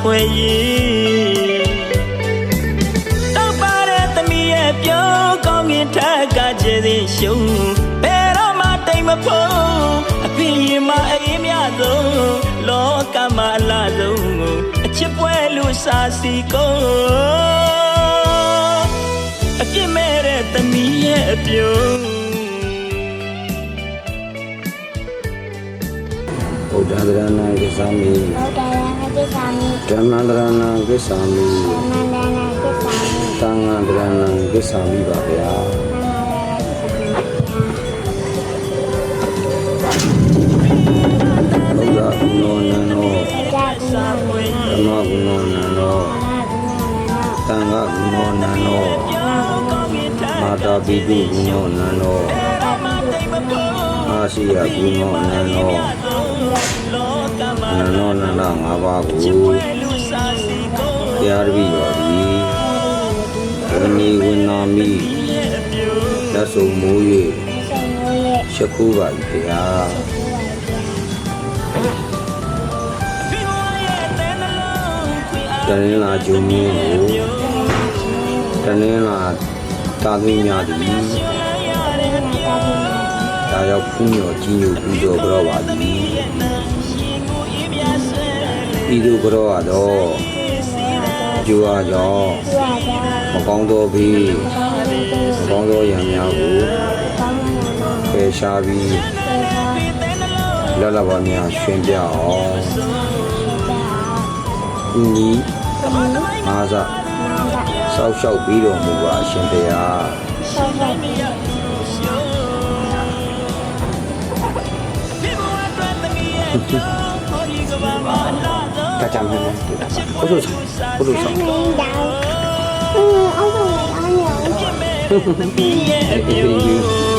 ဖွယ်ရေးတောက်ပါတဲ့သမီးရဲ့ပြောကောင်းငင်ထက်ကကျဲသေးရှုံဘယ်တော့မှတိမ်မဖို့အပြင်းရင်မအေးမြဆုံးလောကမှာအလားဆုံးအချစ်ပွဲလူစားစီကုန်အပြစ်မဲ့တဲ့သမီးရဲ့အပြုံးဗုဒ္ဓံတရဏံကိသာမိဘုဒ္ဓရာဟတိသာမိဓမ္မံတရဏံကိသာမိသမန္တနာကိသာမိသံဃံတရဏံကိသာမိပါဗျာသမန္တရာကိသာမိဘုရားကုဏောနန္နောကြာကုဏဝေနဓမ္မကုဏောနန္နောသမန္တနာ သံဃကုဏောနန္နောမာတာပိတုကုဏောနန္နောအာရှိယကုဏော နန္နောနန္နောနန္ဒငါးပါးကိုတရားတပည့်တော်သည်ဝဏီဝနာမိလက်ဆုံမိုး၍စေမိုးရဲ့ရှခုပါ၏ဗျာတနင်္လာကျုံမျိုးကိုတနင်္လာတာသမီးများသည်ဒါရောက်ဖူးမြော်ကြီးညိုပူဇော်ကြတော့ပါသည် ဤသို့ကြတော့တော့ကျိုးအားကြောင့်သူရကြောင့်မကောင်းသောဘေးကောင်းတဲ့မကောင်းသောရံများကိုကောင်းတဲ့နာပယ်ရှားပြီးသေသာလက်လဘာများရှင်ပြအောင်ဤနည်းအားစနာကစောက်ရှောက်ပြီးတော်မူပါအရှင်ဘုရားဆောက်လိုက်ပြီးတကြမ်းဟဲ့ဘုလို ဆောင်ဘုလိုဆောင်နေတောင်อือအောက်ဆုံးလည်းအားရ